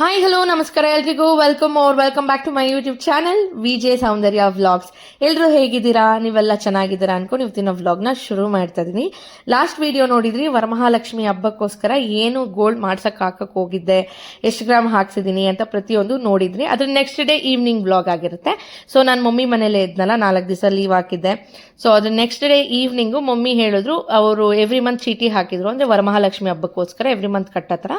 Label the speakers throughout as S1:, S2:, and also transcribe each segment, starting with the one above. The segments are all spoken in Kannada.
S1: ಹಾಯ್ ಹಲೋ ನಮಸ್ಕಾರ ಎಲ್ರಿಗೂ. Welcome or welcome back to my YouTube channel V J Soundarya vlogs ಎಲ್ಲರೂ ಹೇಗಿದ್ದೀರಾ? ನೀವೆಲ್ಲ ಚೆನ್ನಾಗಿದ್ದೀರಾ ಅನ್ಕೊಂಡು ಇವತ್ತಿನ ವ್ಲಾಗ್ನ ಶುರು ಮಾಡ್ತಾ ಇದ್ದೀನಿ ಲಾಸ್ಟ್ ವಿಡಿಯೋ ನೋಡಿದ್ರಿ, ವರಮಹಾಲಕ್ಷ್ಮಿ ಹಬ್ಬಕ್ಕೋಸ್ಕರ ಏನು ಗೋಲ್ಡ್ ಮಾಡ್ಸಕ್ ಹಾಕಕ್ ಹೋಗಿದ್ದೆ, ಎಷ್ಟು ಗ್ರಾಮ್ ಹಾಕ್ಸಿದ್ದೀನಿ ಅಂತ ಪ್ರತಿಯೊಂದು ನೋಡಿದ್ರಿ. ಅದ್ರ ನೆಕ್ಸ್ಟ್ ಡೇ ಈವ್ನಿಂಗ್ ವ್ಲಾಗ್ ಆಗಿರುತ್ತೆ. ಸೊ ನಾನು ಮಮ್ಮಿ ಮನೇಲೇ ಇದ್ನಲ್ಲ, ನಾಲ್ಕು ದಿವಸ ಲೀವ್ ಹಾಕಿದ್ದೆ. ಸೊ ಅದ್ರ ನೆಕ್ಸ್ಟ್ ಡೇ ಈವ್ನಿಂಗು ಮಮ್ಮಿ ಹೇಳಿದ್ರು, ಅವರು ಎವ್ರಿ ಮಂತ್ ಚೀಟಿ ಹಾಕಿದ್ರು. ಅಂದ್ರೆ ವರಮಹಾಲಕ್ಷ್ಮಿ ಹಬ್ಬಕ್ಕೋಸ್ಕರ ಎವ್ರಿ ಮಂತ್ ಕಟ್ಟತ್ರ.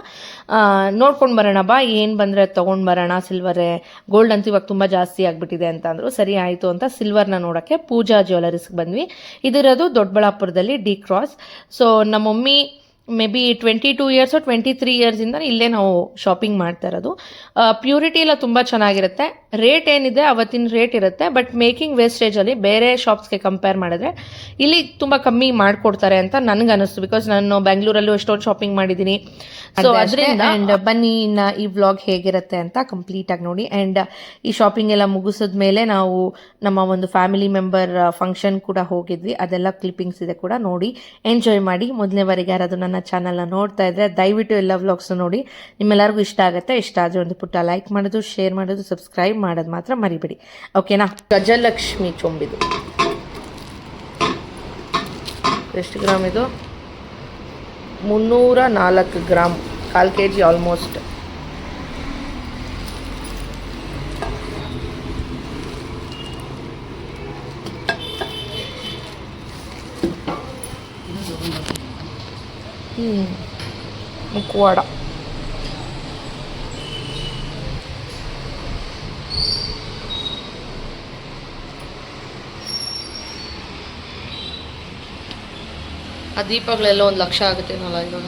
S1: ನೋಡ್ಕೊಂಡು ಬರೋಣ ಬಾ ಏನು ಬಂದರೆ ತೊಗೊಂಡು ಬರೋಣ ಸಿಲ್ವರೇ ಗೋಲ್ಡ್ ಅಂತೂ ಇವಾಗ ತುಂಬ ಜಾಸ್ತಿ ಆಗಿಬಿಟ್ಟಿದೆ ಅಂತ ಅಂದರು, ಸರಿ ಆಯಿತು ಅಂತ ಸಿಲ್ವರ್ನ ನೋಡೋಕ್ಕೆ ಪೂಜಾ ಜ್ಯುವೆಲರೀಸ್ಗೆ ಬಂದ್ವಿ. ಇದಿರೋದು ದೊಡ್ಡಬಳ್ಳಾಪುರದಲ್ಲಿ ಡಿ ಕ್ರಾಸ್ ಸೊ ನಮ್ಮ mummy maybe twenty two years twenty three ಇಯರ್ಸಿಂದ ಇಲ್ಲೇ ನಾವು ಶಾಪಿಂಗ್ ಮಾಡ್ತಾ ಇರೋದು. ಪ್ಯೂರಿಟಿ ಎಲ್ಲ ತುಂಬ ಚೆನ್ನಾಗಿರುತ್ತೆ. ರೇಟ್ ಏನಿದೆ ಅವತ್ತಿನ ರೇಟ್ ಇರುತ್ತೆ. ಬಟ್ ಮೇಕಿಂಗ್ ವೇಸ್ಟೇಜಲ್ಲಿ ಬೇರೆ ಶಾಪ್ಸ್ಗೆ ಕಂಪೇರ್ ಮಾಡಿದ್ರೆ ಇಲ್ಲಿ ತುಂಬ ಕಮ್ಮಿ ಮಾಡಿಕೊಡ್ತಾರೆ ಅಂತ ನನಗೆ ಅನಿಸ್ತು. ಬಿಕಾಸ್ ನಾನು ಬೆಂಗಳೂರಲ್ಲೂ ಎಷ್ಟೊಂದು ಶಾಪಿಂಗ್ ಮಾಡಿದ್ದೀನಿ. ಸೊ ಅದರಿಂದ ಆ್ಯಂಡ್ ಬನ್ನಿ ಇನ್ನು ಈ ವ್ಲಾಗ್ ಹೇಗಿರುತ್ತೆ ಅಂತ ಕಂಪ್ಲೀಟ್ ಆಗಿ ನೋಡಿ. ಆ್ಯಂಡ್ ಈ ಶಾಪಿಂಗ್ ಎಲ್ಲ ಮುಗಿಸಿದ ಮೇಲೆ ನಾವು ನಮ್ಮ ಒಂದು ಫ್ಯಾಮಿಲಿ ಮೆಂಬರ್ ಫಂಕ್ಷನ್ ಕೂಡ ಹೋಗಿದ್ವಿ. ಅದೆಲ್ಲ ಕ್ಲಿಪ್ಪಿಂಗ್ಸ್ ಇದೆ ಕೂಡ ನೋಡಿ. ಎಂಜಾಯ್ ಮಾಡಿ. ಮೊದಲನೇ ಬಾರಿಗೆ ಯಾರಾದರೂ ನನ್ನ ಚಾನಲ್ನ ನೋಡ್ತಾ ಇದ್ರೆ ದಯವಿಟ್ಟು ಎಲ್ಲ ವ್ಲಾಗ್ಸ್ ನೋಡಿ. ನಿಮ್ಮೆಲ್ಲರಿಗೂ ಇಷ್ಟ ಆಗುತ್ತೆ, ಇಷ್ಟ ಆದರೆ ಒಂದು ಪುಟ್ಟ ಲೈಕ್ ಮಾಡೋದು ಶೇರ್ ಮಾಡೋದು ಸಬ್ಸ್ಕ್ರೈಬ್ ಮಾಡೋದು ಮಾತ್ರ ಮರಿಬೇಡಿ. ಓಕೆನಾ ಗಜಲಕ್ಷ್ಮಿ ಚೊಂಬಿದು. ಎಷ್ಟು ಗ್ರಾಮ್ ಇದು? ಮುನ್ನೂರ ನಾಲ್ಕು ಗ್ರಾಮ್, ಕಾಲು ಕೆ ಜಿ ಆಲ್ಮೋಸ್ಟ್ ಹ್ಞೂ ಮುಖವಾಡ ಆ ದೀಪಗಳೆಲ್ಲ ಒಂದು ಲಕ್ಷ ಆಗುತ್ತೇನಲ್ಲ ಇವಾಗ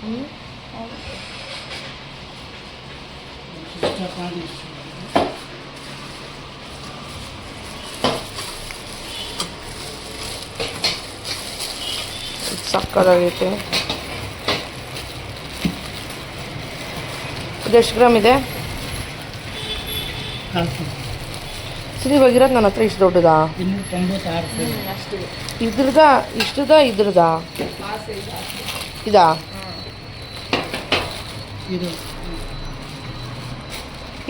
S1: ಹ್ಞೂ ಸಕ್ಕದಾಗೈತೆ. ಎಷ್ಟು ಗ್ರಾಮ್ ಇದೆ? ಸರಿ ಇವಾಗಿರೋದು ನನ್ನ ಹತ್ರ ಇಷ್ಟು ದೊಡ್ಡದಾ? ಇದ್ರದ ಇಷ್ಟದ ಇದ್ರದ ಇದಾ?
S2: ಇದು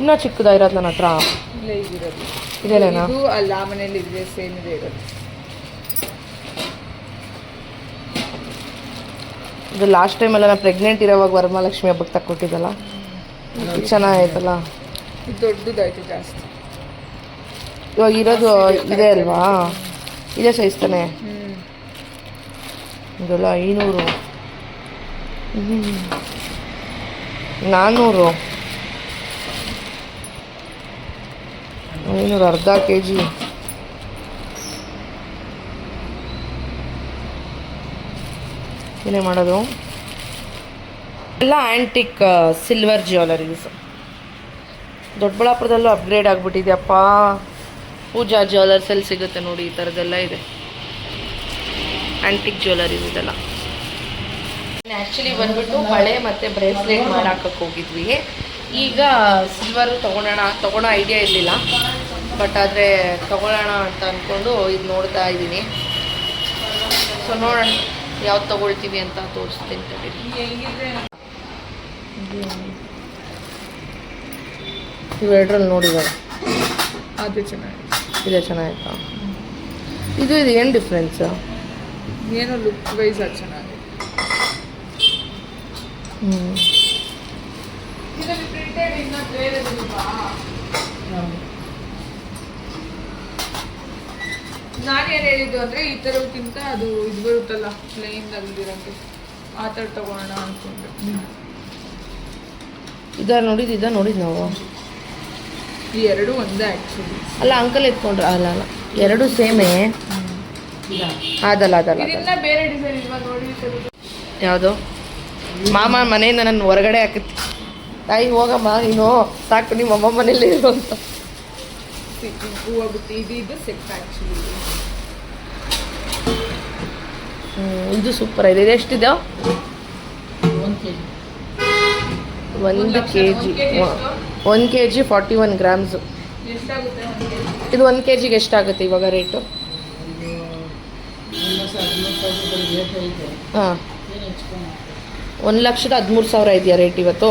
S1: ಇನ್ನೂ ಚಿಕ್ಕದ ಇರೋದು ನನ್ನ ಹತ್ರ? ಇದೇನೇನಾ
S3: ಇದು ಅಲ್ಲ ಮನೇಲಿ ಇದೆ ಸೇಮ್ ಇದೆ ಇರೋದು.
S1: ಇದು ಲಾಸ್ಟ್ ಟೈಮ್ ಎಲ್ಲ ನಾನು ಪ್ರೆಗ್ನೆಂಟ್ ಇರೋವಾಗ ವರಮಹಾಲಕ್ಷ್ಮಿ ಹಬ್ಬಕ್ಕೆ ತಕ್ಕೊಟ್ಟಿದ್ದಲ್ಲ.
S3: ಚೆನ್ನಾಗಾಯ್ತಲ್ಲ ದೊಡ್ಡದಾಯ್ತು ಜಾಸ್ತಿ.
S1: ಇವಾಗ ಇರೋದು ಇದೆ ಅಲ್ವಾ? ಇದೇ ಸೈಜ್ ತಾನೆ ಇದೆಲ್ಲ ಐನೂರು. ನಾನ್ನೂರು ಐನೂರು ಅರ್ಧ ಕೆ ಜಿ ಏನೇ ಮಾಡೋದು? ಎಲ್ಲ ಆ್ಯಂಟಿಕ್ ಸಿಲ್ವರ್ ಜ್ಯುವೆಲರೀಸ್ ದೊಡ್ಡಬಳ್ಳಾಪುರದಲ್ಲೂ ಅಪ್ಗ್ರೇಡ್ ಆಗಿಬಿಟ್ಟಿದೆಯಪ್ಪ. ಪೂಜಾ ಜ್ಯುವೆಲರ್ಸಲ್ಲಿ ಸಿಗುತ್ತೆ ನೋಡಿ, ಈ ಥರದ್ದೆಲ್ಲ ಇದೆ. ಆ್ಯಂಟಿಕ್ ಜ್ಯುವೆಲರೀಸ್ ಇದೆಲ್ಲ. ಆ್ಯಕ್ಚುಲಿ ಬಂದ್ಬಿಟ್ಟು ಹಳೆ ಮತ್ತು ಬ್ರೇಸ್ಲೆಟ್ ಮಾಡಾಕಕ್ಕೆ ಹೋಗಿದ್ವಿ. ಈಗ ಸಿಲ್ವರ್ ತೊಗೊಳೋಣ, ತೊಗೊಳೋ ಐಡಿಯಾ ಇರಲಿಲ್ಲ. ಬಟ್ ಆದರೆ ತೊಗೊಳ್ಳೋಣ ಅಂತ ಅಂದ್ಕೊಂಡು ಇದು ನೋಡ್ತಾ ಇದ್ದೀನಿ. ಸೊ ನೋಡೋಣ. ಯಾವ್ದು ತಗೊಳ್ತೀವಿ ಅಂತ ತೋರಿಸ್ತೀನಿ ಇವೆರಡ್ರಲ್ಲಿ ನೋಡಿದ್ದಾರೆ
S3: ಅದು ಚೆನ್ನಾಗಿ
S1: ಇದೆ ಚೆನ್ನಾಗಿತ್ತಾ. ಇದು ಇದು ಏನು ಡಿಫ್ರೆನ್ಸ್
S3: ಏನೋ ಲುಕ್ ವೈಸ್ ಅದು ಚೆನ್ನಾಗಿದೆ.
S1: ಹ್ಞೂ
S3: ಇದರಲ್ಲಿ ಪ್ರಿಂಟೆಡ್ ಇನ್ನ ಬೇರೆ ನಾನೇನು ಹೇಳಿದ್ದು ಅಂದರೆ ಈ ಥರಕ್ಕಿಂತ ಅದು ಇದು ಬರುತ್ತಲ್ಲ ಪ್ಲೇನ್ ಅಲ್ದಿರಂಗೆ ಆ ಥರ ತಗೊಳ್ಳೋಣ ಅಂದ್ಕೊಂಡೆ
S1: ಇದ ನೋಡಿದ್ದು ಇದ ನೋಡಿದ್ ನಾವು.
S3: ಈ ಎರಡು ಒಂದೇ ಆ್ಯಕ್ಚುಲಿ
S1: ಅಲ್ಲ ಅಂಕಲ್ ಎತ್ಕೊಂಡ್ರ ಅಲ್ಲ ಅಲ್ಲ. ಎರಡು ಸೇಮೇ. ಅದಲ್ಲ ಅದಲ್ಲ ಅದಲ್ಲ.
S3: ಇದನ್ನ ಬೇರೆ ಡಿಸೈನ್ ಇಲ್ವಾ? ನೋಡಿ
S1: ಯಾವುದು? ಮಾಮ ಮನೆಯಿಂದ ನನ್ನ ಹೊರಗಡೆ ಹಾಕುತ್ತೆ. ತಾಯಿ ಹೋಗಮ್ಮ ನೀನು ಸಾಕು ನಿಮ್ಮ ಅಮ್ಮ ಮನೇಲಿ ಇರು ಅಂತ.
S3: ಸಿ- ಈ ಹೂವು ಬಿಟ್ಟು ಇದು ಇದು ಸೆಟ್ ಆ್ಯಕ್ಚುಲಿ
S1: ಇದು ಸೂಪರ್ ಇದೆ. ಇದು ಎಷ್ಟಿದೆ?
S2: ಒಂದು ಕೆ ಜಿ
S1: ಒಂದು K G forty one grams? ಇದು ಒಂದು ಕೆ ಜಿಗೆ ಎಷ್ಟಾಗುತ್ತೆ ಇವಾಗ ರೇಟು ಹಾಂ. ಒಂದು ಲಕ್ಷದ ಹದಿಮೂರು ಸಾವಿರ ಇದೆಯಾ ರೇಟ್ ಇವತ್ತು?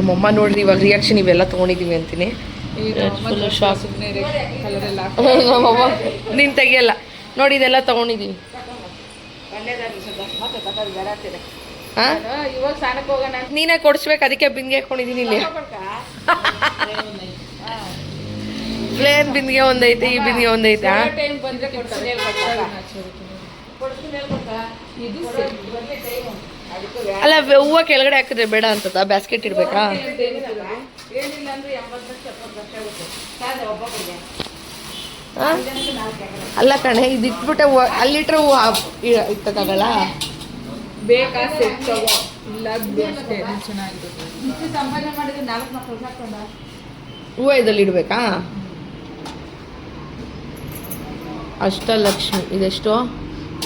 S1: ನಮ್ಮಮ್ಮ ನೋಡ್ರಿ ಇವಾಗ ರಿಯಾಕ್ಷನ್ ಇವೆಲ್ಲ ತೊಗೊಂಡಿದ್ದೀವಿ ಅಂತೀನಿ.
S3: ನಿನ್
S1: ನಮ್ಮಮ್ಮ ನೀನು ತೆಗಿಯಲ್ಲ. ನೋಡಿ ಇದೆಲ್ಲ ತೊಗೊಂಡಿದ್ದೀವಿ ನೀನೆ ಕೊಡಿಸ್ಬೇಕು ಅದಕ್ಕೆ ಬಿಂದಿಗೆ ಹಾಕೊಂಡಿದ್ದೀನಿ ಇಲ್ಲಿ. ಪ್ಲೇನ್ ಬಿಂದಿಗೆ ಒಂದೈತೆ ಈ ಬಿಂದಿಗೆ ಒಂದೈತೆ
S3: ಟೈಮ್ ಬಂದ್ರೆ ಕೊಡ್ತಾರೆ. ಇದು
S1: ಅಲ್ಲ ಹೂವ ಕೆಳಗಡೆ ಹಾಕಿದ್ರೆ ಬೇಡ ಅಂತದ? ಬ್ಯಾಸ್ಕೆಟ್ ಇರ್ಬೇಕಾ? ಅಲ್ಲ ಕಣೆ ಇದು ಇಟ್ಬಿಟ್ಟೆ ಹೂವು ಅಲ್ಲಿಟ್ರೆ ಹೂವು ಇಟ್ಟಕ್ಕಾಗಲ್ಲ?
S3: ಬೇಕಾ ಸೆಟ್ ತಗೋ. ಇಲ್ಲ ಬಿಡು ಅಷ್ಟೇ ಇದು ಚೆನ್ನಾಗಿರುತ್ತೆ.
S2: ಸಂಪಾದನೆ ಮಾಡಿದ್ರೆ ನಾಲ್ಕು ಮಕ್ಕಳು ಸಾಕೊಂಡ
S1: ಹೂವು ಇದಲ್ಲಿ ಇಡ್ಬೇಕಾ? ಅಷ್ಟಲಕ್ಷ್ಮಿ ಇದೆಷ್ಟು?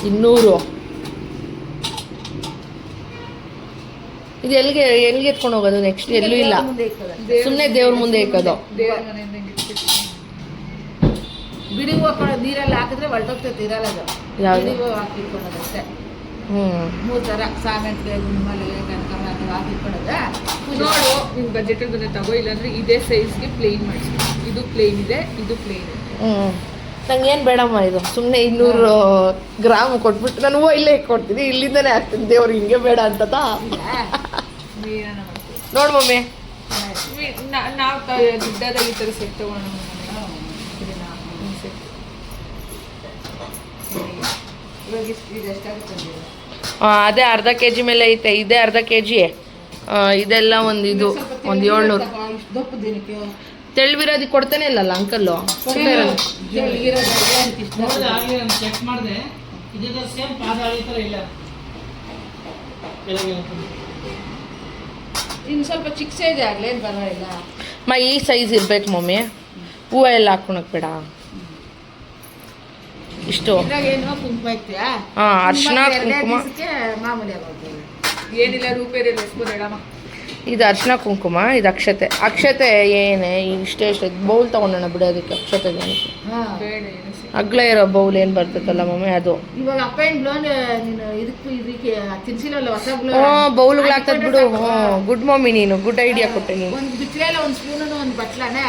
S1: ಇನ್ನೂರು. ಇದು ಎಲ್ಲಿಗೆ ಎಲ್ಲಿಗೆ ಎತ್ಕೊಂಡು ಹೋಗೋದು ನೆಕ್ಸ್ಟ್ ಎಲ್ಲೂ ಇಲ್ಲ. ಸುಮ್ಮನೆ ದೇವ್ರ ಮುಂದೆ ಇಕ್ಕೋದು.
S2: ಬಿಡಿ ಹಾಕೊಳ್ಳೋದು ನೀರಲ್ಲಿ ಹಾಕಿದ್ರೆ ಹೊರಟೋಗ್ತೈತೆ ಇರಲ್ಲ ಅದು. ಹಾಕಿಟ್ಕೊಳ್ಳೋದು ಅಷ್ಟೇ.
S1: ಹ್ಞೂ
S2: ಮೂರು ಥರ ಸಾಮಂತಿಗೆ ಗುಂಡ್ಮಲ್ಲಿಗೆ ಕನಕಾಂಬರ ಅಂತ ಹಾಕಿಟ್ಕೊಳ್ಳೋದ
S3: ನೋಡು ನಿಮ್ಮ ಬಜೆಟ್ ಬಂದ್ರೆ ತಗೋ ಇಲ್ಲಾಂದ್ರೆ ಇದೇ ಸೈಜ್ಗೆ ಪ್ಲೇನ್ ಮಾಡಿಸಿ ಇದು ಪ್ಲೇನ್ ಇದೆ ಇದು ಪ್ಲೇನ್ ಇದೆ.
S1: ಹ್ಞೂ ನಂಗೆ ಏನು ಬೇಡಮ್ಮ ಇದು? ಸುಮ್ಮನೆ ಇನ್ನೂರು ಗ್ರಾಮ್ ಕೊಟ್ಬಿಟ್ಟು ನಾನು ಹೂವು ಇಲ್ಲೇ ಕೊಡ್ತೀನಿ ಇಲ್ಲಿಂದನೇ ಹಾಕ್ತೀನಿ. ದೇವ್ರಿಗೆ ಹಿಂಗೆ ಬೇಡ ಅಂತದಾ ನೋಡು ಮಮ್ಮಿ.
S3: ನಾವು ದುಡ್ಡಾದ ಈ ಥರ ಸೆಟ್
S1: ತಗೊಂಡು ಅದೇ ಅರ್ಧ ಕೆ ಜಿ ಮೇಲೆ ಐತೆ. ಇದೇ ಅರ್ಧ ಕೆ ಜಿ ಇದೆಲ್ಲ ಒಂದು ಇದು ಒಂದು ಏಳ್ನೂರು.
S2: ತೆಳ್ಬಿರೋದಿ ದಪ್ಪ ದಿನಕ್ಕೆ?
S1: ತೆಳ್ವಿರೋದಕ್ಕೆ ಕೊಡ್ತಾನೆ ಇಲ್ಲಲ್ಲ ಅಂಕಲ್ಲು
S4: ಚೆಕ್ ಮಾಡಿದೆ ಇದೇ ಸೇಮ್ ಪಾದ ಈ ಥರ ಇಲ್ಲ ಕೆಳಗೆ
S2: ಇನ್ನು ಸ್ವಲ್ಪ ಚಿಕ್ಕ ಸೈಜ್ ಆಗಲಿ ಏನು ಪರವಾಗಿಲ್ಲ.
S1: ಮ ಈ ಸೈಜ್ ಇರ್ಬೇಕು ಮಮ್ಮಿ. ಹೂವು ಎಲ್ಲ ಹಾಕೊಳಕ್ ಬೇಡ. ಇಷ್ಟು.
S2: ಏನು ಕುಂಕುಮ ಐತ್ಯಾ
S1: ಹಾ ಅರ್ಶಿನ
S2: ಎರಡೇ
S1: ಕುಂಕುಮ
S2: ಮಾಮೂಲಿ
S3: ಏನಿಲ್ಲ ರೂಪೇರಿ ಎಸ್ಬೋದು ಹೇಳಮ್ಮ
S1: ಇದು ಅರ್ಶಿನ ಕುಂಕುಮ ಇದು ಅಕ್ಷತೆ. ಅಕ್ಷತೆ ಏನೇ? ಇಷ್ಟೇ ಇಷ್ಟ ಬೌಲ್ ತಗೊಂಡೋಣ ಬಿಡೋದಕ್ಕೆ ಅಕ್ಷತೆ ಜನಕ್ಕೆ
S2: ಹಾಂ.
S3: ಬೇಡ ಏನು
S1: ಅಗ್ಲ ಇರೋ ಬೌಲ್ ಏನು ಬರ್ತೈತಲ್ಲ ಮಮ್ಮಿ ಅದು.
S2: ಇವಾಗ ಅಪ್ಪ ಆ್ಯಂಡ್ ಬ್ಲೌನ್ ನೀನು ಇದಕ್ಕೂ ಇದಕ್ಕೆ ತಿನ್ಸಿಲ್ಲಲ್ಲ ಹೊಸ
S1: ಹ್ಞೂ
S2: ಬೌಲ್ಗಳು
S1: ಬೌಲ್ಗಳಾಗ್ತದ ಬಿಡು. ಹ್ಞೂ ಗುಡ್ ಮಮ್ಮಿ ನೀನು ಗುಡ್ ಐಡಿಯಾ ಕೊಟ್ಟೆ ನೀನು.
S2: ಒಂದು ಬಿಚ್ಚಲ ಒಂದು ಸ್ಪೂನು ಒಂದು ಬಟ್ಲನೇ.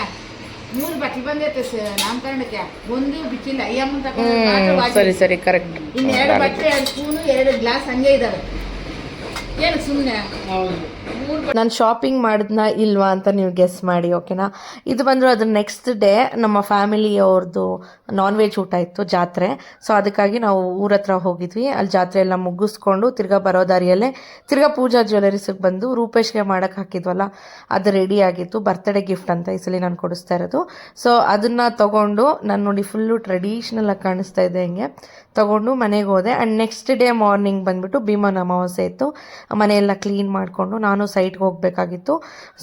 S2: ಮೂರು ಬಟ್ಲು ಬಂದೈತೆ ಸ- ನಾಮಕರಣಕ್ಕೆ. ಒಂದು ಬಿಚ್ಚಿಲ್ಲ ಅಯ್ಯಮ್ಮನ
S1: ಸರಿ ಸರಿ ಕರೆಕ್ಟ್
S2: ಇನ್ನು ಎರಡು ಬಟ್ಲೆ ಎರಡು ಸ್ಪೂನು ಎರಡು ಗ್ಲಾಸ್ ಹಂಗೆ ಇದಾವೆ. ಏನು ಸುಮ್ಮನೆ
S4: ಹೌದು.
S1: ನಾನು ಶಾಪಿಂಗ್ ಮಾಡಿದ್ನ ಇಲ್ವಾ ಅಂತ ನೀವು ಗೆಸ್ ಮಾಡಿ ಓಕೆನಾ ಇದು ಬಂದರು ಅದ್ರ ನೆಕ್ಸ್ಟ್ ಡೇ ನಮ್ಮ ಫ್ಯಾಮಿಲಿಯವ್ರದ್ದು ನಾನ್ ವೆಜ್ ಊಟ ಇತ್ತು ಜಾತ್ರೆ. ಸೊ ಅದಕ್ಕಾಗಿ ನಾವು ಊರ ಹತ್ರ ಹೋಗಿದ್ವಿ. ಅಲ್ಲಿ ಜಾತ್ರೆ ಎಲ್ಲ ಮುಗಿಸ್ಕೊಂಡು ತಿರ್ಗಾ ಬರೋ ದಾರಿಯಲ್ಲೇ ತಿರ್ಗಾ ಪೂಜಾ ಜ್ಯುವೆಲರೀಸಿಗೆ ಬಂದು ರೂಪೇಶ್ಗೆ ಮಾಡೋಕ್ಕೆ ಹಾಕಿದ್ವಲ್ಲ, ಅದು ರೆಡಿ ಆಗಿತ್ತು. ಬರ್ತ್ಡೇ ಗಿಫ್ಟ್ ಅಂತ ಈ ಸಲ ನಾನು ಕೊಡಿಸ್ತಾ ಇರೋದು. ಸೊ ಅದನ್ನು ತೊಗೊಂಡು ನಾನು ನೋಡಿ ಫುಲ್ಲು ಟ್ರೆಡಿಷ್ನಲ್ ಆಗಿ ಕಾಣಿಸ್ತಾ ಇದೆ ಹಿಂಗೆ. ತೊಗೊಂಡು ಮನೆಗೆ ಹೋದೆ. ಆ್ಯಂಡ್ ನೆಕ್ಸ್ಟ್ ಡೇ ಮಾರ್ನಿಂಗ್ ಬಂದುಬಿಟ್ಟು ಭೀಮನ ಅಮಾವಾಸ್ಯೆ ಇತ್ತು. ಮನೆಯೆಲ್ಲ ಕ್ಲೀನ್ ಮಾಡಿಕೊಂಡು ನಾನು ಸೈಟ್ಗೆ ಹೋಗಬೇಕಾಗಿತ್ತು.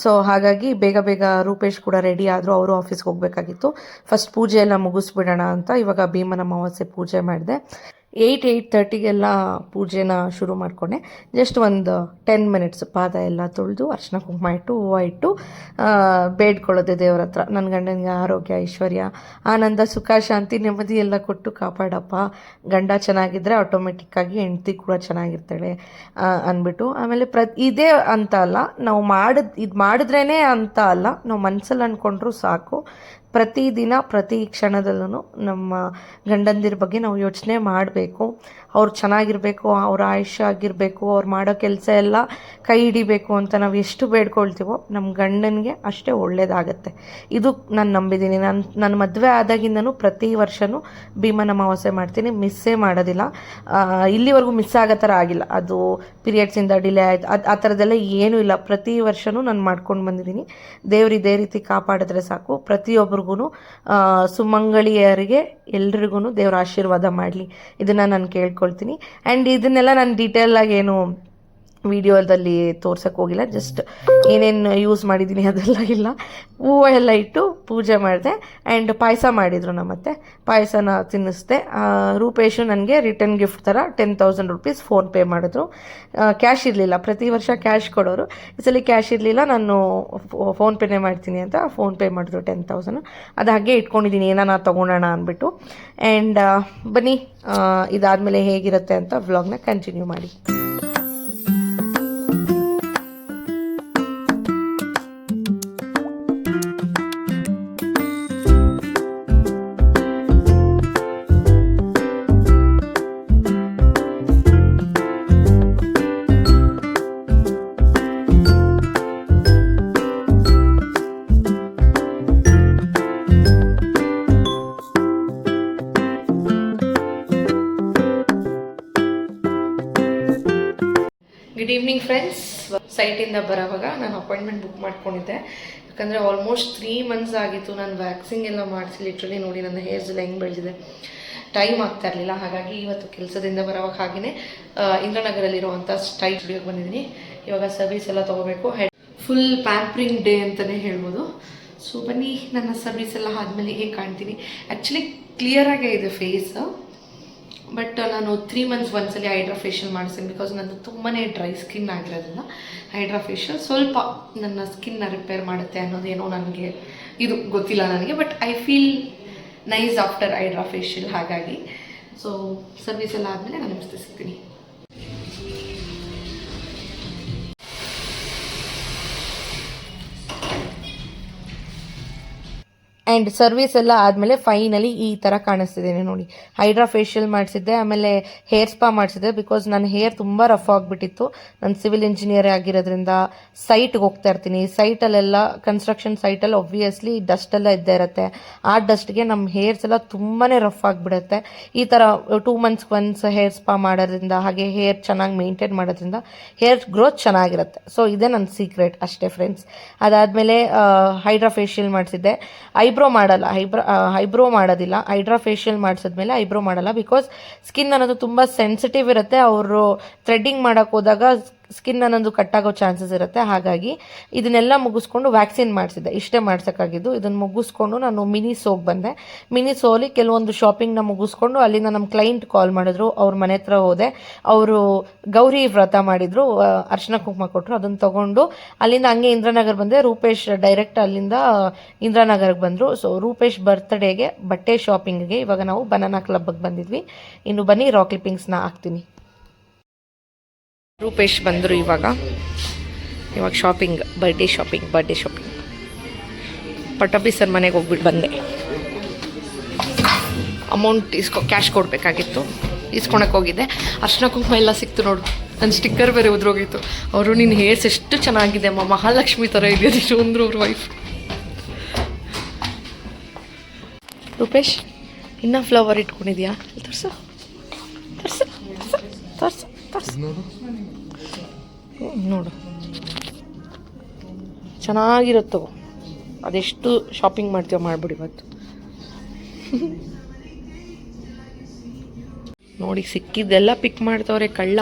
S1: ಸೊ ಹಾಗಾಗಿ ಬೇಗ ಬೇಗ ರೂಪೇಶ್ ಕೂಡ ರೆಡಿ ಆದರೂ, ಅವರು ಆಫೀಸ್ಗೆ ಹೋಗಬೇಕಾಗಿತ್ತು. ಫಸ್ಟ್ ಪೂಜೆ ಎಲ್ಲ ಮುಗಿಸ್ಬಿಡೋಣ ಅಂತ ಇವಾಗ ಭೀಮನ ಅಮಾವಾಸ್ಯೆ ಪೂಜೆ ಮಾಡಿದೆ. ಏಯ್ಟ್ ಏಯ್ಟ್ ತರ್ಟಿಗೆಲ್ಲ ಪೂಜೆನ ಶುರು ಮಾಡಿಕೊಂಡೆ. ಜಸ್ಟ್ ಒಂದು ಟೆನ್ ಮಿನಿಟ್ಸ್ ಪಾದ ಎಲ್ಲ ತೊಳೆದು ಅರ್ಶಿನ ಕುಂಕುಮ ಇಟ್ಟು, ಹೂವು ಇಟ್ಟು ಬೇಡ್ಕೊಳ್ಳೋದು ದೇವ್ರ ಹತ್ರ. ನನ್ನ ಗಂಡನಿಗೆ ಆರೋಗ್ಯ, ಐಶ್ವರ್ಯ, ಆನಂದ, ಸುಖ, ಶಾಂತಿ, ನೆಮ್ಮದಿ ಎಲ್ಲ ಕೊಟ್ಟು ಕಾಪಾಡಪ್ಪ. ಗಂಡ ಚೆನ್ನಾಗಿದ್ದರೆ ಆಟೋಮೆಟಿಕ್ಕಾಗಿ ಹೆಂಡ್ತಿ ಕೂಡ ಚೆನ್ನಾಗಿರ್ತಾಳೆ ಅಂದ್ಬಿಟ್ಟು. ಆಮೇಲೆ ಪ್ರ, ಇದೇ ಅಂತ ಅಲ್ಲ, ನಾವು ಮಾಡಿದ್, ಇದು ಮಾಡಿದ್ರೇ ಅಂತ ಅಲ್ಲ, ನಾವು ಮನಸ್ಸಲ್ಲಿ ಅಂದ್ಕೊಂಡ್ರೂ ಸಾಕು. ಪ್ರತಿದಿನ ಪ್ರತಿ ಕ್ಷಣದಲ್ಲೂ ನಮ್ಮ ಗಂಡಂದಿರ ಬಗ್ಗೆ ನಾವು ಯೋಚನೆ ಮಾಡಬೇಕು. ಅವ್ರು ಚೆನ್ನಾಗಿರಬೇಕು, ಅವ್ರ ಆಯುಷ್ಯ ಆಗಿರಬೇಕು, ಅವ್ರು ಮಾಡೋ ಕೆಲಸ ಎಲ್ಲ ಕೈ ಹಿಡಿಬೇಕು ಅಂತ ನಾವು ಎಷ್ಟು ಬೇಡ್ಕೊಳ್ತೀವೋ ನಮ್ಮ ಗಂಡನಿಗೆ ಅಷ್ಟೇ ಒಳ್ಳೇದಾಗತ್ತೆ. ಇದು ನಾನು ನಂಬಿದ್ದೀನಿ ನಾನು ನನ್ನ ಮದುವೆ ಆದಾಗಿಂದನೂ ಪ್ರತಿ ವರ್ಷವೂ ಭೀಮನ ಅಮಾವಾಸ್ಯೆ ಮಾಡ್ತೀನಿ. ಮಿಸ್ಸೇ ಮಾಡೋದಿಲ್ಲ. ಇಲ್ಲಿವರೆಗೂ ಮಿಸ್ ಆಗೋ ಥರ ಆಗಿಲ್ಲ. ಅದು ಪೀರಿಯಡ್ಸಿಂದ ಡಿಲೇ ಆಯಿತು. ಅದು, ಆ ಥರದ್ದೆಲ್ಲ ಏನೂ ಇಲ್ಲ. ಪ್ರತಿ ವರ್ಷವೂ ನಾನು ಮಾಡ್ಕೊಂಡು ಬಂದಿದ್ದೀನಿ ದೇವ್ರು ಇದೇ ರೀತಿ ಕಾಪಾಡಿದ್ರೆ ಸಾಕು. ಪ್ರತಿಯೊಬ್ಬರಿಗೂ ಸುಮಂಗಳಿಯರಿಗೆ ಎಲ್ರಿಗೂ ದೇವ್ರ ಆಶೀರ್ವಾದ ಮಾಡಲಿ. ಇದನ್ನು ನಾನು ಕೇಳ್ಕೊಳ್ತೀನಿ ಆ್ಯಂಡ್ ಇದನ್ನೆಲ್ಲ ನಾನು ಡೀಟೇಲಾಗಿ ಏನು ವಿಡಿಯೋದಲ್ಲಿ ತೋರ್ಸಕ್ಕೆ ಹೋಗಿಲ್ಲ ಜಸ್ಟ್ ಏನೇನು ಯೂಸ್ ಮಾಡಿದ್ದೀನಿ ಅದೆಲ್ಲ ಇಲ್ಲ. ಹೂವು ಎಲ್ಲ ಇಟ್ಟು ಪೂಜೆ ಮಾಡಿದೆ ಆ್ಯಂಡ್ ಪಾಯಸ ಮಾಡಿದರು ನಮ್ಮತ್ತೆ. ಪಾಯಸನ ತಿನ್ನಿಸ್ದೆ. ರೂಪೇಶು ನನಗೆ ರಿಟರ್ನ್ ಗಿಫ್ಟ್ ಥರ ಟೆನ್ ತೌಸಂಡ್ ರುಪೀಸ್ ಫೋನ್ಪೇ ಮಾಡಿದ್ರು. ಕ್ಯಾಶ್ ಇರಲಿಲ್ಲ, ಪ್ರತಿ ವರ್ಷ ಕ್ಯಾಶ್ ಕೊಡೋರು. ಈ ಸಲ ಕ್ಯಾಶ್ ಇರಲಿಲ್ಲ, ನಾನು ಫೋನ್ಪೇನೆ ಮಾಡ್ತೀನಿ ಅಂತ ಫೋನ್ಪೇ ಮಾಡಿದ್ರು ಟೆನ್ ತೌಸಂಡ್ ಅದು ಹಾಗೆ ಇಟ್ಕೊಂಡಿದ್ದೀನಿ ಏನಾನ ತೊಗೊಳೋಣ ಅಂದ್ಬಿಟ್ಟು. ಆ್ಯಂಡ್ ಬನ್ನಿ ಇದಾದಮೇಲೆ ಹೇಗಿರುತ್ತೆ ಅಂತ ವ್ಲಾಗ್ನ ಕಂಟಿನ್ಯೂ ಮಾಡಿ. ಸೈಟಿಂದ ಬರೋವಾಗ ನಾನು ಅಪಾಯಿಂಟ್ಮೆಂಟ್ ಬುಕ್ ಮಾಡ್ಕೊಂಡಿದ್ದೆ. ಯಾಕಂದರೆ ಆಲ್ಮೋಸ್ಟ್ ತ್ರೀ ಮಂತ್ಸ್ ಆಗಿತ್ತು ನಾನು ವ್ಯಾಕ್ಸಿಂಗ್ ಎಲ್ಲ ಮಾಡಿಸಿ ಲಿಟ್ರಲಿ ನೋಡಿ ನನ್ನ ಹೇರ್ಸ್ ಎಲ್ಲ ಹೆಂಗೆ ಬೆಳೆದಿದೆ. ಟೈಮ್ ಆಗ್ತಾ ಇರಲಿಲ್ಲ. ಹಾಗಾಗಿ ಇವತ್ತು ಕೆಲಸದಿಂದ ಬರೋವಾಗ ಹಾಗೆಯೇ ಇಂದ್ರನಗರಲ್ಲಿರುವಂಥ ಸ್ಟೈಲ್ ಸ್ಟುಡಿಯೋಗೆ ಬಂದಿದ್ದೀನಿ. ಇವಾಗ ಸರ್ವಿಸ್ ಎಲ್ಲ ತೊಗೋಬೇಕು. ಹೆಡ್ ಫುಲ್ ಪ್ಯಾಂಪ್ರಿಂಗ್ ಡೇ ಅಂತಲೇ ಹೇಳ್ಬೋದು. ಸೊ ಬನ್ನಿ, ನನ್ನ ಸರ್ವಿಸ್ ಎಲ್ಲ ಆದಮೇಲೆ ಹೇಗೆ ಕಾಣ್ತೀನಿ. ಆ್ಯಕ್ಚುಲಿ ಕ್ಲಿಯರಾಗೇ ಇದೆ ಫೇಸ್ ಬಟ್ ನಾನು ತ್ರೀ ಮಂತ್ಸ್ ಒಂದ್ಸಲಿ ಹೈಡ್ರಾ ಫೇಶಿಯಲ್ ಮಾಡಿಸ್ತೀನಿ ಬಿಕಾಸ್ ನಂದು ತುಂಬಾ ಡ್ರೈ ಸ್ಕಿನ್ ಆಗಿರೋದ್ರಿಂದ ಹೈಡ್ರಾ ಫೇಶಿಯಲ್ ಸ್ವಲ್ಪ ನನ್ನ ಸ್ಕಿನ್ನ ರಿಪೇರ್ ಮಾಡುತ್ತೆ ಅನ್ನೋದೇನೋ ನನಗೆ ಇದು ಗೊತ್ತಿಲ್ಲ ನನಗೆ but I feel nice after hydra facial ಹಾಗಾಗಿ. ಸೊ ಸರ್ವಿಸ್ ಎಲ್ಲ ಆದಮೇಲೆ ನಾನು ನಿಮ್ಗೆ ಆ್ಯಂಡ್ ಸರ್ವಿಸ್ ಎಲ್ಲ ಆದಮೇಲೆ ಫೈನಲಿ ಈ ಥರ ಕಾಣಿಸ್ತಿದ್ದೇನೆ ನೋಡಿ. ಹೈಡ್ರಾ ಫೇಶಿಯಲ್ ಮಾಡಿಸಿದ್ದೆ, ಆಮೇಲೆ ಹೇರ್ ಸ್ಪಾ ಮಾಡಿಸಿದ್ದೆ ಬಿಕಾಸ್ ನನ್ನ ಹೇರ್ ತುಂಬ ರಫ್ ಆಗಿಬಿಟ್ಟಿತ್ತು. ನಾನು ಸಿವಿಲ್ ಇಂಜಿನಿಯರ್ ಆಗಿರೋದ್ರಿಂದ ಸೈಟ್ಗೆ ಹೋಗ್ತಾ ಇರ್ತೀನಿ. ಸೈಟಲ್ಲೆಲ್ಲ ಕನ್ಸ್ಟ್ರಕ್ಷನ್ ಸೈಟಲ್ಲಿ ಒಬ್ವಿಯಸ್ಲಿ ಡಸ್ಟ್ ಎಲ್ಲ ಇದ್ದೇ ಇರುತ್ತೆ. ಆ ಡಸ್ಟ್ಗೆ ನಮ್ಮ ಹೇರ್ಸ್ ಎಲ್ಲ ತುಂಬಾ ರಫ್ ಆಗಿಬಿಡುತ್ತೆ. ಈ ಥರ two months once hair spa ಮಾಡೋದ್ರಿಂದ, ಹಾಗೆ ಹೇರ್ ಚೆನ್ನಾಗಿ ಮೇಂಟೈನ್ ಮಾಡೋದ್ರಿಂದ ಹೇರ್ ಗ್ರೋತ್ ಚೆನ್ನಾಗಿರುತ್ತೆ. ಸೊ ಇದೇ ನನ್ನ ಸೀಕ್ರೆಟ್ ಅಷ್ಟೇ ಫ್ರೆಂಡ್ಸ್ ಅದಾದಮೇಲೆ ಹೈಡ್ರಾ ಫೇಶಿಯಲ್ ಮಾಡಿಸಿದ್ದೆ. ಐಬ್ರೋ ಮಾಡಲ್ಲ ಐಬ್ರೋ ಐಬ್ರೋ ಮಾಡೋದಿಲ್ಲ. ಹೈಡ್ರಾ ಫೇಶಿಯಲ್ ಮಾಡಿಸಿದ್ಮೇಲೆ ಐಬ್ರೋ ಮಾಡಲ್ಲ ಬಿಕಾಸ್ ಸ್ಕಿನ್ ಅನ್ನೋದು ತುಂಬ ಸೆನ್ಸಿಟಿವ್ ಇರುತ್ತೆ. ಅವರು ಥ್ರೆಡ್ಡಿಂಗ್ ಮಾಡೋಕೆ ಹೋದಾಗ ಸ್ಕಿನ್ ಅನ್ನೋದು ಕಟ್ಟಾಗೋ ಚಾನ್ಸಸ್ ಇರುತ್ತೆ. ಹಾಗಾಗಿ ಇದನ್ನೆಲ್ಲ ಮುಗಿಸ್ಕೊಂಡು ವ್ಯಾಕ್ಸಿನ್ ಮಾಡಿಸಿದ್ದೆ. ಇಷ್ಟೇ ಮಾಡ್ಸೋಕ್ಕಾಗಿದ್ದು. ಇದನ್ನು ಮುಗಿಸ್ಕೊಂಡು ನಾನು ಮಿನಿ ಸೋಗೆ ಬಂದೆ. ಮಿನಿ ಸೋಲಿ ಕೆಲವೊಂದು ಶಾಪಿಂಗ್ನ ಮುಗಿಸ್ಕೊಂಡು ಅಲ್ಲಿಂದ ನಮ್ಮ ಕ್ಲೈಂಟ್ ಕಾಲ್ ಮಾಡಿದ್ರು. ಅವ್ರ ಮನೆ ಹತ್ರ ಹೋದೆ. ಅವರು ಗೌರಿ ವ್ರತ ಮಾಡಿದ್ರು. ಅರ್ಶನ ಕುಂಕುಮ ಕೊಟ್ಟರು ಅದನ್ನು ತಗೊಂಡು ಅಲ್ಲಿಂದ ಹಂಗೆ ಇಂದ್ರನಗರ್ ಬಂದೆ. ರೂಪೇಶ್ ಡೈರೆಕ್ಟ್ ಅಲ್ಲಿಂದ ಇಂದ್ರನಗರ್ಗೆ ಬಂದರು. ಸೊ ರೂಪೇಶ್ ಬರ್ತ್ಡೇಗೆ ಬಟ್ಟೆ ಶಾಪಿಂಗ್ಗೆ ಇವಾಗ ನಾವು ಬನಾನಾ ಕ್ಲಬ್ಗೆ ಬಂದಿದ್ವಿ. ಇನ್ನು ಬನ್ನಿ ರಾಕ್ ಕ್ಲಿಪ್ಪಿಂಗ್ಸ್ನ ಹಾಕ್ತೀನಿ. ರೂಪೇಶ್ ಬಂದರು ಇವಾಗ. ಇವಾಗ shopping birthday shopping birthday shopping ಪಟಾಪಿ sir ಮನೆಗೆ ಹೋಗ್ಬಿಟ್ಟು ಬಂದೆ. ಅಮೌಂಟ್ ಇಸ್ಕೊ ಕ್ಯಾಶ್ ಕೊಡಬೇಕಾಗಿತ್ತು. ಇಸ್ಕೊಳಕ್ಕೆ ಹೋಗಿದ್ದೆ. ಅರ್ಶನ ಕುಂಕುಮ ಎಲ್ಲ ಸಿಕ್ತು ನೋಡು. ನನ್ನ ಸ್ಟಿಕ್ಕರ್ ಬೇರೆ ಉದ್ರೋಗಿತ್ತು. ಅವರು ನಿನ್ನ ಹೇರ್ಸ್ ಎಷ್ಟು ಚೆನ್ನಾಗಿದೆ ಅಮ್ಮ. ಮಹಾಲಕ್ಷ್ಮಿ ಥರ ಇದೆಯಾ ನೀನು? ಅಂದ್ರು ಅವ್ರ ವೈಫ್ ರೂಪೇಶ್, ಇನ್ನೂ ಫ್ಲವರ್ ಇಟ್ಕೊಂಡಿದ್ಯಾ? ತೋರಿಸು. ತೋರಿಸು. ತೋರ್ಸು. ತೋರ್ಸು. ನೋಡು. ಚೆನ್ನಾಗಿರುತ್ತೋ ಅದೆಷ್ಟು ಶಾಪಿಂಗ್ ಮಾಡ್ತೀವೋ ಮಾಡ್ಬಿಡಿ ಇವತ್ತು. ನೋಡಿ ಸಿಕ್ಕಿದ್ದೆಲ್ಲ ಪಿಕ್ ಮಾಡ್ತವ್ರೆ ಕಳ್ಳ.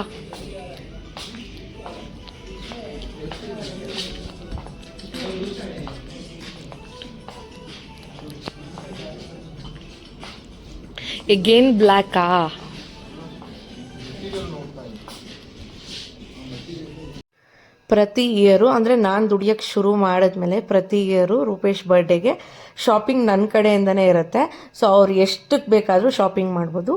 S1: ಎಗೇನ್ ಬ್ಲ್ಯಾಕಾ ಪ್ರತಿ ಇಯರು ಅಂದರೆ ನಾನು ದುಡಿಯೋಕ್ಕೆ ಶುರು ಮಾಡಿದ್ಮೇಲೆ ಪ್ರತಿ ಇಯರು ರೂಪೇಶ್ ಬರ್ಡೇಗೆ ಶಾಪಿಂಗ್ ನನ್ನ ಕಡೆಯಿಂದನೇ ಇರುತ್ತೆ. ಸೊ ಅವ್ರು ಎಷ್ಟಕ್ಕೆ ಬೇಕಾದರೂ ಶಾಪಿಂಗ್ ಮಾಡ್ಬೋದು.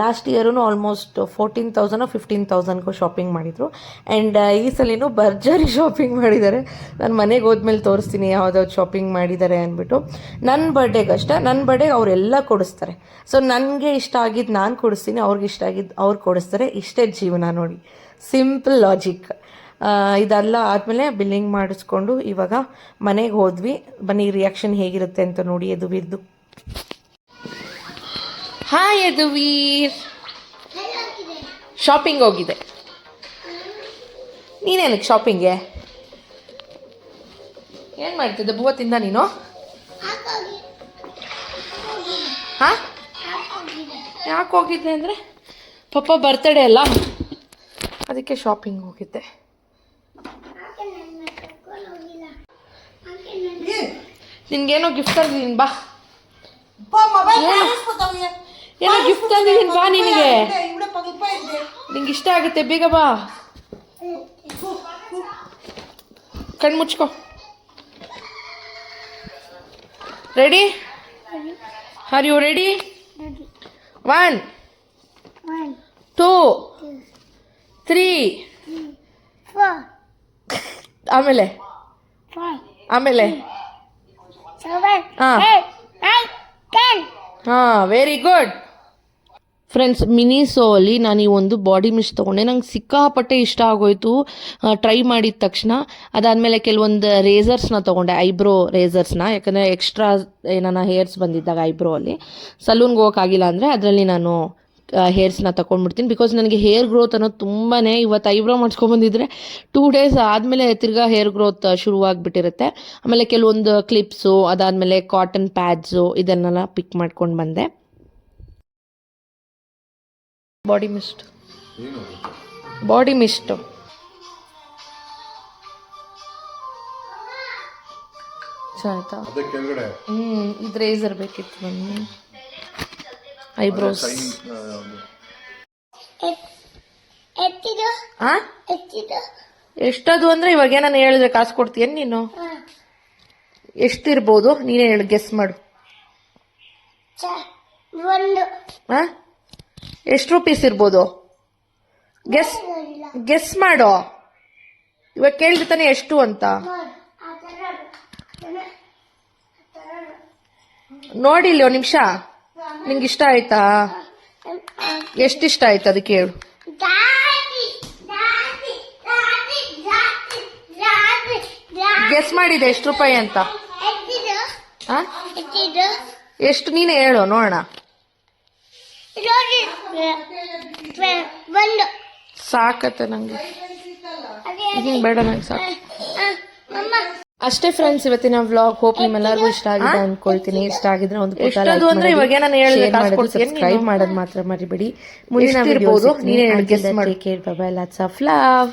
S1: Last year almost fourteen thousand fifteen ತೌಸಂಡ್ಗೂ shopping ಮಾಡಿದರು. ಆ್ಯಂಡ್ ಈ ಸಲಿನೂ ಭರ್ಜರಿ ಶಾಪಿಂಗ್ ಮಾಡಿದ್ದಾರೆ. ನಾನು ಮನೆಗೆ ಹೋದ್ಮೇಲೆ ತೋರಿಸ್ತೀನಿ ಯಾವುದಾವ್ದು ಶಾಪಿಂಗ್ ಮಾಡಿದ್ದಾರೆ ಅಂದ್ಬಿಟ್ಟು. ನನ್ನ ಬರ್ಡೇಗಷ್ಟೇ ನನ್ನ ಬರ್ಡೇಗೆ ಅವರೆಲ್ಲ ಕೊಡಿಸ್ತಾರೆ. ಸೊ ನನಗೆ ಇಷ್ಟ ಆಗಿದ್ದು ನಾನು ಕೊಡಿಸ್ತೀನಿ, ಅವ್ರಿಗೆ ಇಷ್ಟ ಆಗಿದ್ದು ಅವ್ರು ಕೊಡಿಸ್ತಾರೆ. ಇಷ್ಟೇ ಜೀವನ ನೋಡಿ. ಸಿಂಪಲ್ ಲಾಜಿಕ್ ಇದೆಲ್ಲ ಆದಮೇಲೆ ಬಿಲ್ಲಿಂಗ್ ಮಾಡಿಸ್ಕೊಂಡು ಇವಾಗ ಮನೆಗೆ ಹೋದ್ವಿ. ಬನ್ನಿ ರಿಯಾಕ್ಷನ್ ಹೇಗಿರುತ್ತೆ ಅಂತ ನೋಡಿ, ಯದುವೀರ್ದು. ಹಾಯ್ ಯದುವೀರ್. ಶಾಪಿಂಗ್ ಹೋಗಿದೆ. ನೀನೇನಕ್ಕೆ ಶಾಪಿಂಗೆ ಏನು ಮಾಡ್ತಿದ್ದೆ? ಬೂವತ್ತಿಂದ ನೀನು? ಹಾಂ? ಯಾಕೆ ಹೋಗಿದ್ದೆ ಅಂದರೆ? ಪಪ್ಪ ಬರ್ತಡೇ ಅಲ್ಲ. ಅದಕ್ಕೆ ಶಾಪಿಂಗ್ ಹೋಗಿದ್ದೆ. ನಿನ್ಗೇನೋ ಗಿಫ್ಟ್ ತಂದಿದ್ದೀನಿ ಬಾ. ಏನೋ? ಗಿಫ್ಟ್ ತಂದಿದ್ದೀನಿ ಬಾ ನಿನಗೆ. ನಿಂಗೆ ಇಷ್ಟ ಆಗುತ್ತೆ ಬೇಗ ಬಾ. ಕಣ್ಣು ಮುಚ್ಕೋ. Ready are you ready one two three ಆಮೇಲೆ. ಆಮೇಲೆ. ಹಾ. ಹಾ ವೆರಿ ಗುಡ್ ಫ್ರೆಂಡ್ಸ್ ಮಿನಿಸೋ ಅಲ್ಲಿ ನಾನು ಈ ಒಂದು ಬಾಡಿ ಮಿಶ್ ತೊಗೊಂಡೆ. ನಂಗೆ ಸಿಕ್ಕಾಪಟ್ಟೆ ಇಷ್ಟ ಆಗೋಯ್ತು. ಟ್ರೈ ಮಾಡಿದ ತಕ್ಷಣ. ಅದಾದಮೇಲೆ ಕೆಲವೊಂದು ರೇಸರ್ಸ್ನ ತೊಗೊಂಡೆ ಐಬ್ರೋ ರೇಸರ್ಸ್ನ ಯಾಕಂದರೆ ಎಕ್ಸ್ಟ್ರಾ ಏನಾನ ಹೇರ್ಸ್ ಬಂದಿದ್ದಾಗ ಐಬ್ರೋ ಅಲ್ಲಿ. ಸಲೂನ್ಗೆ ಹೋಗೋಕ್ಕಾಗಿಲ್ಲ ಅಂದರೆ ಅದರಲ್ಲಿ ನಾನು ಹೇರ್ಸ್ನ ತಗೊಂಡ್ಬಿಡ್ತೀನಿ ಬಿಕಾಸ್ ನನಗೆ ಹೇರ್ ಗ್ರೋತ್ ಅನ್ನೋದು ತುಂಬಾ ಇವತ್ತು ಐಬ್ರೋ ಮಾಡಿಸ್ಕೊಂಬಂದಿದ್ರೆ ಟೂ ಡೇಸ್ ಆದಮೇಲೆ ತಿರ್ಗಾ ಹೇರ್ ಗ್ರೋತ್ ಶುರುವಾಗ್ಬಿಟ್ಟಿರುತ್ತೆ. ಆಮೇಲೆ ಕೆಲವೊಂದು ಕ್ಲಿಪ್ಸು ಅದಾದಮೇಲೆ ಕಾಟನ್ ಪ್ಯಾಡ್ಸು ಇದನ್ನೆಲ್ಲ ಪಿಕ್ ಮಾಡ್ಕೊಂಡು ಬಂದೆ. ಬಾಡಿ ಮಿಸ್ಟ್ ಬಾಡಿ ಮಿಸ್ಟು ಆಯ್ತಾ ಹ್ಞೂ ಇದು ರೇಸರ್ ಬೇಕಿತ್ತು ಬನ್ನಿ ಐಬ್ರೋಸ್ ಎಷ್ಟದು ಅಂದ್ರೆ ಇವಾಗ ನಾನು ಹೇಳಿದ್ರೆ ಕಾಸು ಕೊಡ್ತೀಯ ನೀನು? ಎಷ್ಟಿರ್ಬೋದು? ನೀನೇ ಹೇಳು ಗೆಸ್ ಮಾಡು. ಎಷ್ಟು ರೂಪೀಸ್ ಇರ್ಬೋದು? ಗೆಸ್ ಗೆಸ್ ಮಾಡೋ. ಇವಾಗ ಕೇಳಿದ್ರೆ ತಾನೆ ಎಷ್ಟು ಅಂತ. ನೋಡಿಲ್ಲ ಒಂದ್ ನಿಮಿಷ. ನಿಂಗೆ ಇಷ್ಟ ಆಯ್ತಾ? ಎಷ್ಟಿಷ್ಟ ಆಯ್ತು ಅದಕ್ಕೆ ಹೇಳು. ಗೆಸ್ ಮಾಡಿದೆ ಎಷ್ಟು ರೂಪಾಯಿ ಅಂತ. ಎಷ್ಟು ನೀನೇ ಹೇಳು ನೋಡೋಣ. ಸಾಕತ್ತೆ ನಂಗೆ. ಬೇಡ ನಂಗೆ ಸಾಕು. ಅಷ್ಟೇ ಫ್ರೆಂಡ್ಸ್ ಇವತ್ತಿನ ವ್ಲಾಗ್ ಹೋಪ್ ನಿಮ್ಮೆಲ್ಲರಿಗೂ ಇಷ್ಟ ಆಗಿದೆ ಅನ್ಕೊಳ್ತೀನಿ. ಇಷ್ಟ ಆಗಿದ್ರೆ ಒಂದು ಅಂದ್ರೆ ಇವಾಗ ನಾನು ಸಬ್ಸ್ಕ್ರೈಬ್ ಮಾಡೋದು ಮಾತ್ರ ಮರಿಬೇಡಿ. ಮುಂದಿನ ಕೇರ್ ಲಾಟ್ಸ್ ಆಫ್ ಲವ್